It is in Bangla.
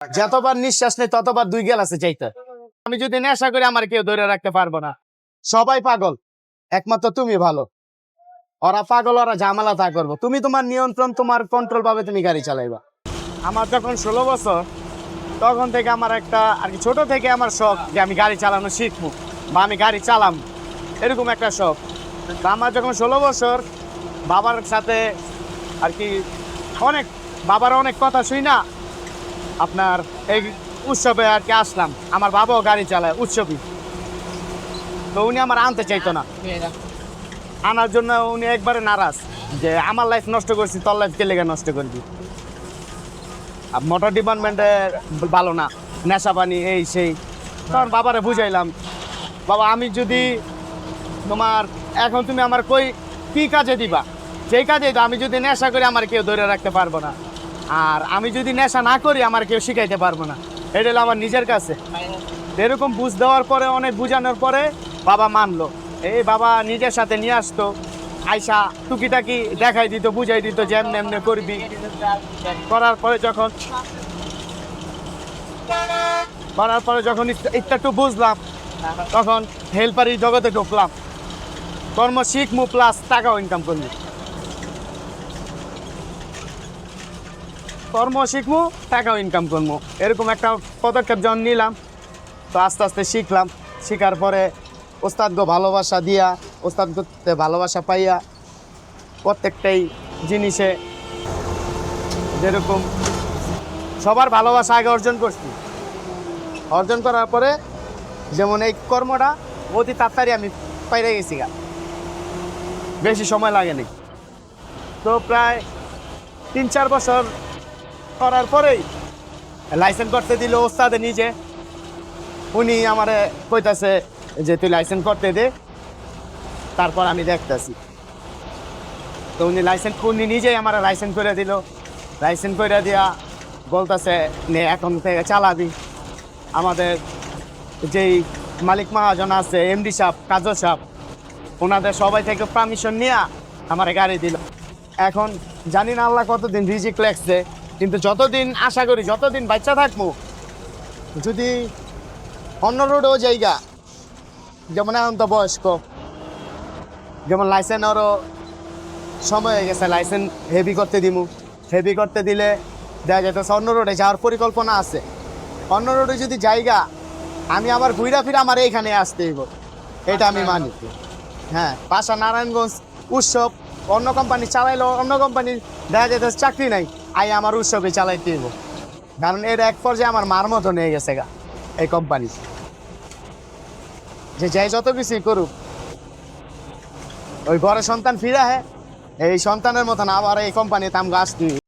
যতবার নিঃশ্বাস নেই, ততবার দুই গেলাসে চাইতে। আমি যদি নেশা করি, আমার কেউ ধরে রাখতে পারব না। সবাই পাগল, একমাত্র তুমি ভালো। ওরা পাগল, ওরা ঝামেলা তা করব। তুমি তোমার নিয়ন্ত্রণ, তোমার কন্ট্রোল পাবে তুমি গাড়ি চালাইবা। আমার যখন ষোলো বছর, তখন থেকে আমার একটা, আর কি ছোট থেকে আমার শখ যে আমি গাড়ি চালানো শিখব বা আমি গাড়ি চালাম। এরকম একটা শখ। তা আমার যখন ষোলো বছর, বাবার সাথে আর কি অনেক, বাবার অনেক কথা শুই না আপনার এই উৎসবে আর কি আসলাম। আমার বাবাও গাড়ি চালায় উৎসবই। তো উনি আমার আনতে চাইতো না। আনার জন্য উনি একবারে নারাজ যে আমার লাইফ নষ্ট করছি তোর লাইফ কে লেগে নষ্ট করবি? আর মোটর ডিপার্টমেন্টে ভালো না নেশা পানি এই সেই। তখন বাবারে বুঝাইলাম বাবা আমি যদি তোমার এখন তুমি আমার কই কি কাজে দিবা? যেই কাজে দাও আমি যদি নেশা করি আমার কেউ ধরে রাখতে পারব না। আর আমি যদি নেশা না করি, আমার কেউ শিখাইতে পারব না। এটা হলো আমার নিজের কাছে। এরকম বুঝ দেওয়ার পরে, অনেক বুঝানোর পরে বাবা মানলো। এই বাবা নিজের সাথে নিয়ে আসতো। আয়সা টুকিটাকি দেখাই দিত, বুঝাই দিত যে এমনি করবি। করার পরে যখন করার পরে যখন একটু- একটু একটু বুঝলাম, তখন হেল্পারি জগতে ঢুকলাম। কর্ম শিখমু প্লাস টাকাও ইনকাম করলি। কর্ম শিখব, টাকাও ইনকাম করব। এরকম একটা পদক্ষেপ যখন নিলাম, তো আস্তে আস্তে শিখলাম। শেখার পরে ওস্তাদকে ভালোবাসা দিয়া ওস্তাদকে ভালোবাসা পাইয়া প্রত্যেকটাই জিনিসে যেরকম সবার ভালোবাসা আগে অর্জন করছি। অর্জন করার পরে যেমন এই কর্মটা অতি তাড়াতাড়ি আমি পাইরে গেছি গা। বেশি সময় লাগেনি তো প্রায় তিন চার বছর করার পরেই লাইসেন্স করতে দিল ওস্তাদে নিজে। উনি আমারে কইতাছে যে, তুই লাইসেন্স করতে দে, তারপর আমি দেখতেছি। তো উনি লাইসেন্স উনি নিজেই আমার লাইসেন্স করে দিল। লাইসেন্স করে দিয়া বলতেছে, নে, এখন থেকে চালাবি। আমাদের যেই মালিক মহাজন আছে এমডি সাহেব, কাজল সাহেব, ওনাদের সবাই থেকে পারমিশন নিয়ে আমার গাড়ি দিল। এখন জানি না আল্লাহ কতদিন রিজিক লেখছে কিন্তু যতদিন আশা করি যতদিন বাচ্চা থাকব যদি অন্য রোডেও জায়গা যেমন এখন তো বয়স্ক যেমন লাইসেন্সেরও সময় হয়ে গেছে লাইসেন্স হেভি করতে দিমু। হেভি করতে দিলে দেখা যেতেছে অন্য রোডে যাওয়ার পরিকল্পনা আছে। অন্য রোডে যদি জায়গা আমি আবার ঘুরা ফিরে আমার এইখানে আসতে হইব। এটা আমি মানি। হ্যাঁ পাশা নারায়ণগঞ্জ উৎসব অন্য কোম্পানি চালাইলো অন্য কোম্পানি দেখা যেতেছে চাকরি নাই। আই আমার উৎসবে চালাইতে হইব। কারণ এর এক পর্যায়ে আমার মার মতো নিয়ে গেছে গা, এই কোম্পানি যে যাই যত কিছুই করুক, ওই ঘরে সন্তান ফিরা হ্যাঁ এই সন্তানের মতন আবার এই কোম্পানিতে আমি গাছ হইব।